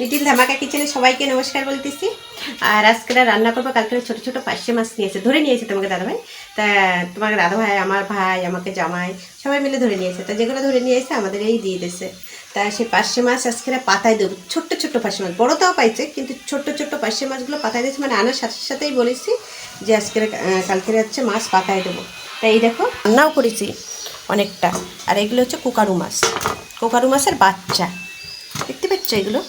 Little ধামাকা কিচেনে সবাইকে নমস্কার বলতেছি। আর আজকে রান্না করব, কালকে ছোট ছোট পার্শে মাছ নিয়েছে, ধরে নিয়েছে তোমাকে দাদাভাই। তা তোমাকে দাদাভাই, আমার ভাই, আমাকে জামাই, সবাই মিলে ধরে নিয়েছে। তা যেগুলো ধরে নিয়ে এসে আমাদের এই দিয়ে দিয়েছে। তা সেই পার্শে মাছ আজকে পাতায় দেবো, ছোট্ট ছোট্ট পার্শে মাছ, বড় তাও পাইছে, কিন্তু ছোট্ট ছোট্ট পার্শে মাছগুলো পাতায় দিয়েছে মানে আনার সাথে সাথেই বলেছি যে আজকে কালকে হচ্ছে মাছ পাতায় দেবো। তাই এই দেখো, রান্নাও করেছি অনেকটা। আর এগুলো হচ্ছে কুকারু মাছ। কুকারু মাছের বাচ্চা। দেখতে পাচ্ছ এগুলো?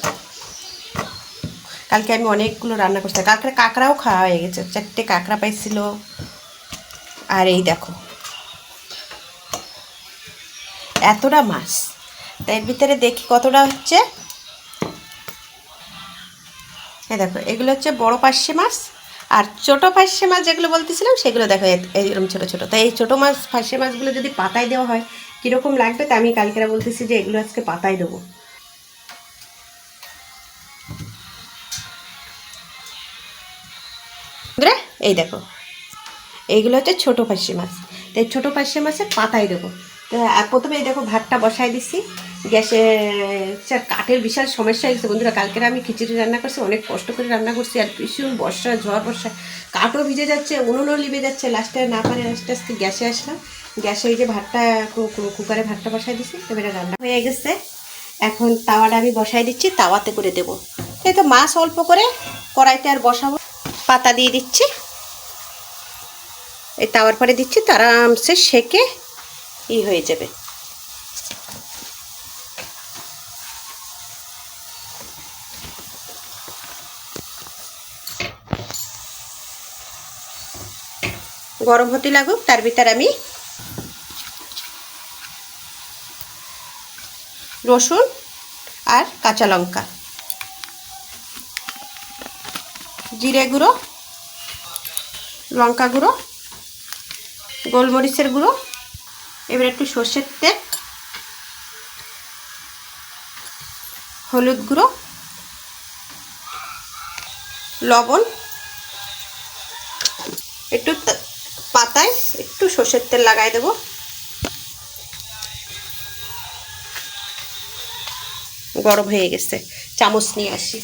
কালকে আমি অনেকগুলো রান্না করছি। কাঁকড়া কাঁকড়াও খাওয়া হয়ে গেছে। চারটে কাঁকড়া পাইছিল। আর এই দেখো। এতটা মাছ। তাই এর ভিতরে দেখি কতটা হচ্ছে। এই দেখো, এগুলো হচ্ছে বড় পার্শে মাছ আর ছোটো পার্শে মাছ যেগুলো বলতেছিলাম, সেগুলো দেখো, এ- এইরকম ছোটো ছোটো। তাই এই ছোটো মাছ, পার্শে মাছগুলো যদি পাতায় দেওয়া হয়, কীরকম লাগবে তা আমি কালকেরা বলতেছি যে এগুলো আজকে পাতায় দেবো। এই দেখো। এইগুলো হচ্ছে ছোটো পার্শে মাছ। তো এই ছোটো পার্শে মাছের পাতায় দেবো। তো প্রথমে এই দেখো ভাতটা বসাই দিছি। গ্যাসে কাঠের বিশাল সমস্যা হয়ে গেছে বন্ধুরা। কালকে আমি খিচুড়ি রান্না করছি, অনেক কষ্ট করে রান্না করছি। আর ভীষণ বর্ষা, ঝড়, বর্ষা। কাঠও ভিজে যাচ্ছে, উনুনও লিবে যাচ্ছে। লাস্টে না পারে আস্তে আস্তে গ্যাসে আসলাম। গ্যাসে ওই যে ভাতটা কুকারে ভাতটা বসাই দিছি। এবারে রান্না হয়ে গেছে। এখন তাওয়াটা আমি বসাই দিচ্ছি, তাওয়াতে করে দেবো। এই তো মাছ অল্প করে কড়াইতে আর বসাবো। পাতা দিয়ে দিচ্ছি। এই তাওয়ার পরে দিচ্ছি, তো আরামসে সেকে ই হয়ে যাবে। গরম হতে লাগুক, তার ভিতর আমি রসুন আর কাঁচা লঙ্কা, জিরে গুঁড়ো, লঙ্কা গুঁড়ো গোলমরিচের গুঁড়ো, এবার একটু সর্ষের তেল, হলুদ গুঁড়ো, লবণ, একটু পাতায় একটু সর্ষের তেল লাগাই দেবো। গরম হয়ে গেছে, চামচ নিয়ে আসি।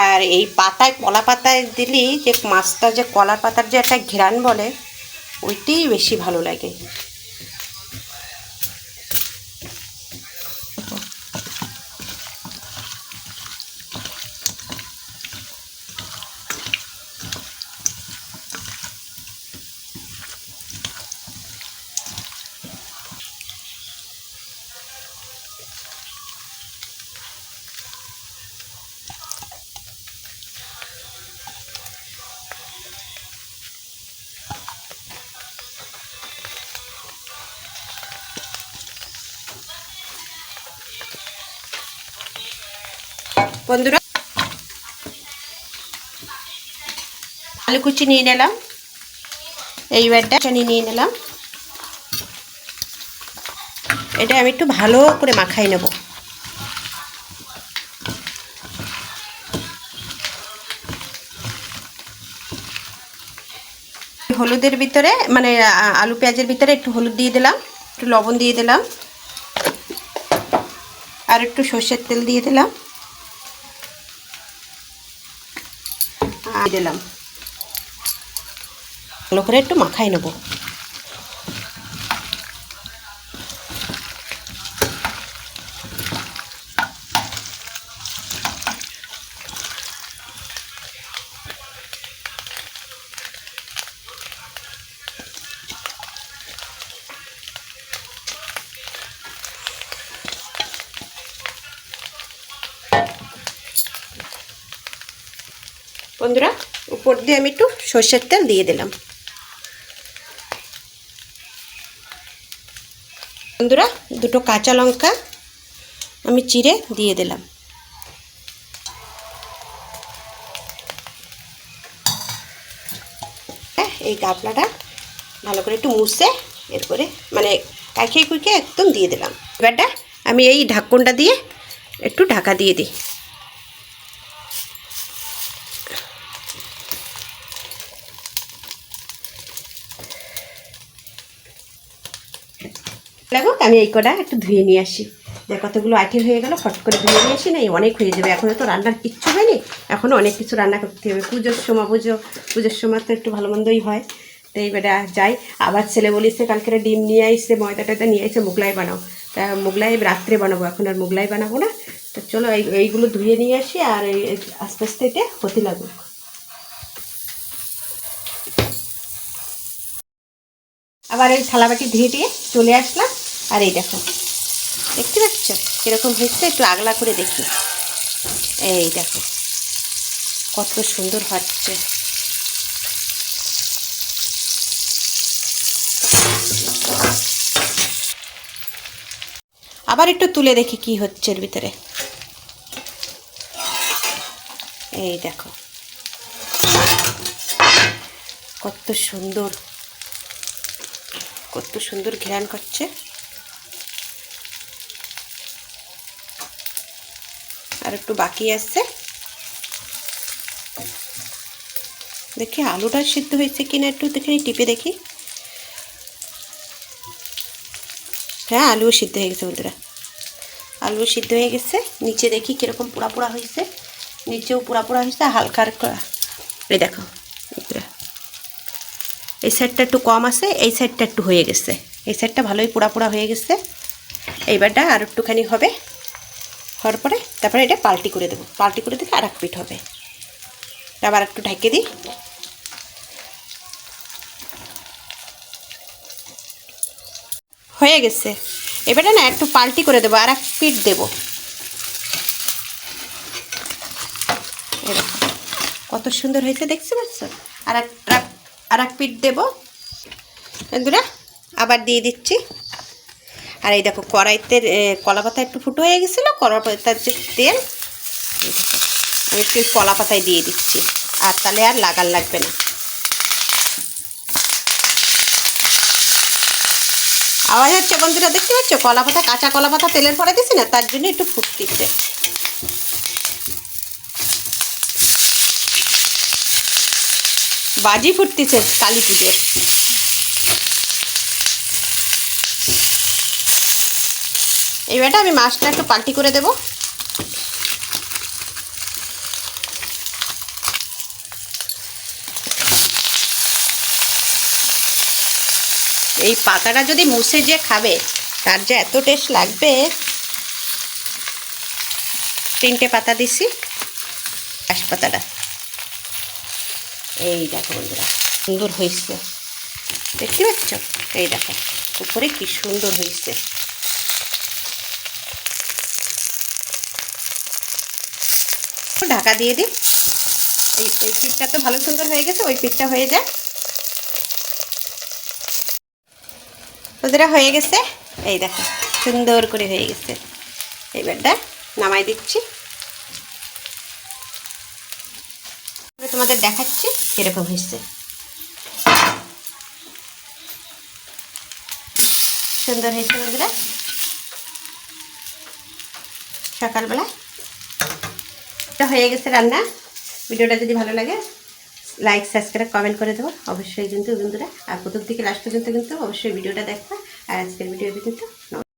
আর এই পাতায়, কলা পাতায় দিলি যে মাছটা যে কলা পাতার যে একটা ঘেরান বলে ওইটাই বেশি ভালো লাগে। বন্ধুরা, আলু কুচি নিয়ে নিলাম। এইবারটা চানি নিয়ে নিলাম। এটা আমি একটু ভালো করে মাখাই নেব। হলুদের ভিতরে মানে আলু পেঁয়াজের ভিতরে একটু হলুদ দিয়ে দিলাম, একটু লবণ দিয়ে দিলাম, আর একটু সর্ষের তেল দিয়ে দিলাম। দিলাম। ভালো করে একটু মাখাই নেব। বন্ধুরা উপর দিয়ে আমি একটু সর্ষের তেল দিয়ে দিলাম। বন্ধুরা দুটো কাঁচা লঙ্কা আমি চিড়ে দিয়ে দিলাম। হ্যাঁ, এই গাপলাটা ভালো করে একটু মুছে এরপরে মানে কাকিয়ে কুইকে একদম দিয়ে দিলাম। এবারটা আমি এই ঢাকনটা দিয়ে একটু ঢাকা দিয়ে দিই। লাগুক, আমি এই কটা একটু ধুয়ে নিয়ে আসি। যে কতগুলো আইটেম হয়ে গেল, ফট করে ধুয়ে নিয়ে আসি না এই অনেক হয়ে যাবে। এখনও তো রান্নার কিচ্ছু হয়নি এখনও অনেক কিছু রান্না করতে হবে। পুজোর সময়, পুজো, পুজোর সময় তো একটু ভালো মন্দই হয়। তো এইবারে যাই, আবার ছেলে বলিছে, কালকে ডিম নিয়ে আইসে ময়দা টয়দা নিয়ে আইসে মোগলাই বানাও। তা মোগলাই রাত্রে বানাবো, এখন আর মোগলাই বানাবো না। তো চলো, এই, এইগুলো ধুয়ে নিয়ে আসি, আর এই এই আস্তে আস্তে এটা হতে লাগুক। আবার এই থালাবাটি ধুয়ে দিয়ে চলে আসলাম। আর এই দেখো, দেখতে পাচ্ছ? কীরকম হচ্ছে একটু আগলা করে দেখি। এই দেখো, কত সুন্দর হচ্ছে। আবার একটু তুলে দেখি কি হচ্ছে এর ভিতরে। এই দেখো, কত সুন্দর কত সুন্দর ঘ্রাণ করছে। আর একটু বাকি আছে। দেখি, আলুটা সিদ্ধ হয়েছে কিনা একটু দেখে টিপে দেখি। হ্যাঁ আলুও সিদ্ধ হয়ে গেছে বন্ধুরা। আলু সিদ্ধ হয়ে গেছে। নিচে দেখি কীরকম পোড়া পোড়া হয়েছে। নিচেও পোড়া পোড়া হয়েছে, হালকা হালকা। এই দেখো, বন্ধুরা। এই সাইডটা একটু কম আছে, এই সাইডটা একটু হয়ে গেছে। এই সাইডটা ভালোই পোড়া পোড়া হয়ে গেছে। এইবারটা আর একটুখানি হবে। হওয়ার পরে, তারপরে এটা পাল্টি করে দেবো। পাল্টি করে দিলে আর এক পিঠ হবে। আবার একটু ঢেকে দিই। হয়ে গেছে। এবারে না একটু পাল্টি করে দেবো, আর এক পিঠ দেবো। কত সুন্দর হয়েছে, দেখতে পাচ্ছ? আর এক আর এক পিঠ দেবো। আবার দিয়ে দিচ্ছি। আর এই দেখো কড়াইতে কলা পাতা একটু ফুটো হয়ে গেছিল কলা পাতার যে তেল আমি একটু কলা পাতায় দিয়ে দিচ্ছি, আর তাহলে আর লাগার লাগবে না। আওয়াজ হচ্ছে বন্ধুরা, দেখতে পাচ্ছ? কলা পাতা, কাঁচা কলা পাতা তেলের পরে দিছি না, তার জন্য একটু ফুটতিছে বাজি ফুটতিছে কালী পুজোর এইবারটা আমি মাছটা একটু পাল্টি করে দেব। এই পাতাটা যদি মুছে যে খাবে, তার যে এত টেস্ট লাগবে। তিনটে পাতা দিছি ঘাস পাতাটা। এই দেখো বন্ধুরা, সুন্দর হয়েছে। দেখতে পাচ্ছ? এই দেখো, উপরে কি সুন্দর হয়েছে। ঢাকা দিয়ে দিই। এই এই পিঠটা তো ভালো সুন্দর হয়ে গেছে, ওই পিঠটা হয়ে যায়। ওদেরা হয়ে গেছে। এই দেখো, সুন্দর করে হয়ে গেছে। এইবারটা নামাই দিচ্ছি। তোমাদের দেখাচ্ছি কীরকম হয়েছে। সুন্দর হয়েছে বন্ধুরা। সকালবেলা এটা হয়ে গেছে রান্না। ভিডিওটা যদি ভালো লাগে লাইক সাবস্ক্রাইব কমেন্ট করে দেবো। অবশ্যই কিন্তু বন্ধুরা, আর প্রথম থেকে লাস্ট পর্যন্ত কিন্তু অবশ্যই ভিডিওটা দেখবা। আর আজকের ভিডিও কিন্তু